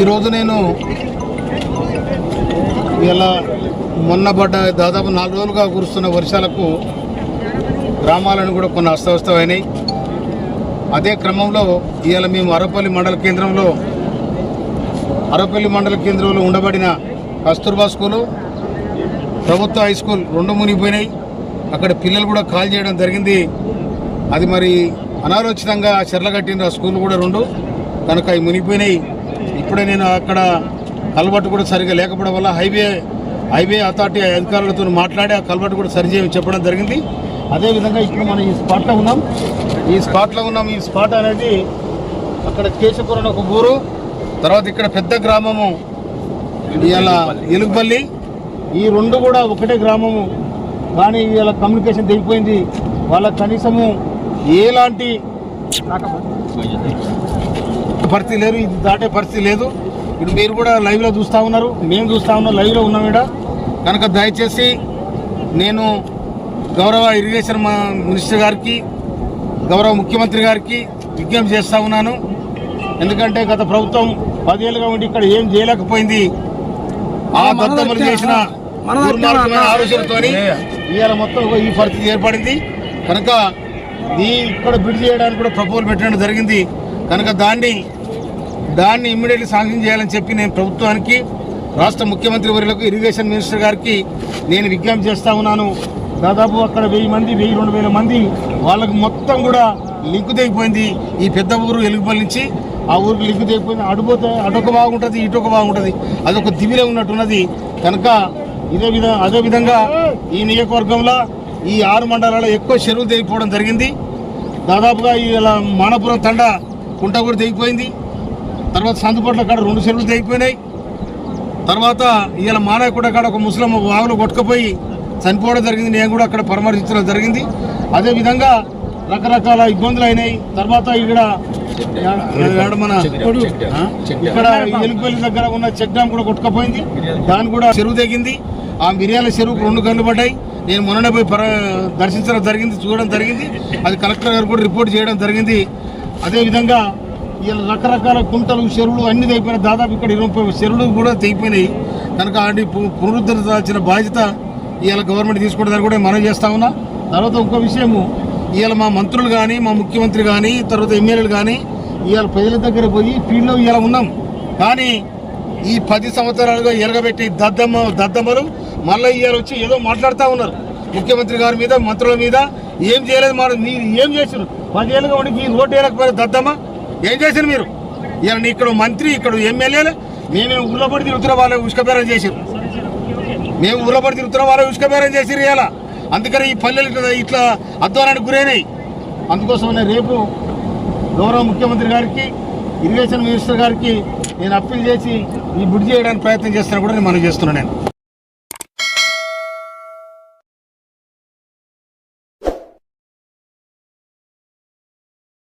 ఈరోజు నేను ఇలా మొన్న పడ్డ దాదాపు నాలుగు రోజులుగా కురుస్తున్న వర్షాలకు గ్రామాలను కూడా కొన్ని అస్తవ్యస్తమైనాయి. అదే క్రమంలో ఇవాళ మేము అరపల్లి మండల కేంద్రంలో అరపల్లి మండల కేంద్రంలో ఉండబడిన కస్తూర్బా స్కూలు ప్రభుత్వ హై స్కూల్ రెండు మునిగిపోయినాయి. అక్కడ పిల్లలు కూడా కాల్ చేయడం జరిగింది. అది మరి అనాలోచితంగా చెర్లగట్టిన స్కూల్ కూడా రెండు కనుక అవి మునిగిపోయినాయి. అప్పుడే నేను అక్కడ కలబట్టు కూడా సరిగా లేకపోవడం వల్ల హైవే హైవే అథారిటీ అధికారులతో మాట్లాడి ఆ కలబట్టు కూడా సరి చెప్పడం జరిగింది. అదేవిధంగా ఇప్పుడు మనం ఈ స్పాట్లో ఉన్నాం. ఈ స్పాట్లో ఉన్నాం. ఈ స్పాట్ అనేది అక్కడ కేశపురం ఒక ఊరు తర్వాత ఇక్కడ పెద్ద గ్రామము ఇలా ఎలుగుపల్లి ఈ రెండు కూడా ఒకటే గ్రామము. కానీ ఇవాళ కమ్యూనికేషన్ తెగిపోయింది. వాళ్ళ కనీసము ఎలాంటి పరిస్థితి లేరు ఇది దాటే పరిస్థితి లేదు. ఇప్పుడు మీరు కూడా లైవ్లో చూస్తూ ఉన్నారు మేము చూస్తూ ఉన్నాం లైవ్లో ఉన్నాం ఇక్కడ కనుక దయచేసి నేను గౌరవ ఇరిగేషన్ మా మినిస్టర్ గారికి గౌరవ ముఖ్యమంత్రి గారికి విజ్ఞప్తి చేస్తూ ఉన్నాను. ఎందుకంటే గత ప్రభుత్వం పదేళ్ళుగా ఉండి ఇక్కడ ఏం చేయలేకపోయింది. ఆ దత్తములు చేసిన దుర్మార్గమైన ఆలోచనతోని ఇవాళ మొత్తం ఈ పరిస్థితి ఏర్పడింది. కనుక ఈ ఇక్కడ బిడ్ చేయడానికి కూడా ప్రపోజల్ పెట్టడం జరిగింది. కనుక దాన్ని దాన్ని ఇమ్మీడియట్లీ శాంక్షన్ చేయాలని చెప్పి నేను ప్రభుత్వానికి రాష్ట్ర ముఖ్యమంత్రి వర్యులకు ఇరిగేషన్ మినిస్టర్ గారికి నేను విజ్ఞప్తి చేస్తా ఉన్నాను. దాదాపు అక్కడ వెయ్యి మంది వెయ్యి రెండు వేల మంది వాళ్ళకి మొత్తం కూడా లింకు తెగిపోయింది. ఈ పెద్ద ఊరు ఎలుగుపల్లి నుంచి ఆ ఊరికి లింకు తెగిపోయింది. అడుపోతే అటొక బాగుంటుంది ఇటొక బాగుంటుంది. అదొక దివిలో ఉన్నట్టున్నది. కనుక ఇదే విధంగా అదే విధంగా ఈ నియోజకవర్గంలో ఈ ఆరు మండలాల్లో ఎక్కువ చెరువులు తెగిపోవడం జరిగింది. దాదాపుగా ఇలా మానపురం తండ కుంట కూడా తెగిపోయింది. తర్వాత సందుపట్ల కాడ రెండు చెరువులు తెగిపోయినాయి. తర్వాత ఇవాళ మానయకుడ కాడ ఒక ముస్లిం వాగులు కొట్టుకుపోయి చనిపోవడం జరిగింది. నేను కూడా అక్కడ పరామర్శించడం జరిగింది. అదేవిధంగా రకరకాల ఇబ్బందులు అయినాయి. తర్వాత ఇక్కడ మన? ఇక్కడ ఎలుగుపల్లి దగ్గర ఉన్న చెక్ డ్యామ్ కూడా కొట్టుకుపోయింది. దాని కూడా చెరువు తెగింది. ఆ మిరియాల చెరువుకు రెండు కళ్ళు పడ్డాయి. నేను మొన్ననే పోయి దర్శించడం జరిగింది చూడడం జరిగింది. అది కలెక్టర్ గారు కూడా రిపోర్ట్ చేయడం జరిగింది. అదేవిధంగా ఇలా రకరకాల కుంటలు చెరువులు అన్ని తెగిపోయినాయి. దాదాపు ఇక్కడ ఇరవై చెరువులు కూడా తెగిపోయినాయి. కనుక వాటి పు- పునరుద్ధరించాల్సిన బాధ్యత ఇవాళ గవర్నమెంట్ తీసుకుంటుందని కూడా మనం చేస్తా ఉన్నా. తర్వాత ఇంకో విషయము ఇవాళ మా మంత్రులు కానీ మా ముఖ్యమంత్రి కానీ తర్వాత ఎమ్మెల్యేలు కానీ ఇవాళ ప్రజల దగ్గర పోయి ఫీల్డ్లో ఇవాళ ఉన్నాం. కానీ ఈ పది సంవత్సరాలుగా ఎరగబెట్టి దద్దమ్మ దద్దమ్మలు మళ్ళీ ఇవాళ వచ్చి ఏదో మాట్లాడుతూ ఉన్నారు. ముఖ్యమంత్రి గారి మీద మంత్రుల మీద. ఏం చేయలేదు మరి మీరు ఏం చేశారు పదేళ్ళుగా ఉండి మీ ఓటు వేయకపోయారు దద్దమ్మ. ఏం చేశారు మీరు? ఇవాళ ఇక్కడ మంత్రి ఇక్కడ ఎమ్మెల్యేలు మేము ఊళ్ళో పడి తిరుగుతున్న వాళ్ళు ఉష్కబేరం చేశారు. మేము ఊళ్ళో పడి తిరుగుతున్న వాళ్ళు ఉష్కబేరం చేసిరు ఇలా అందుకని ఈ పల్లెలు ఇట్లా ఇట్లా అధ్వానానికి గురైనాయి. అందుకోసమనే రేపు గౌరవ ముఖ్యమంత్రి గారికి ఇరిగేషన్ మినిస్టర్ గారికి నేను అప్పీల్ చేసి ఈ బుద్ధి చేయడానికి ప్రయత్నం చేస్తున్నా కూడా నేను మనం చేస్తున్నాను నేను.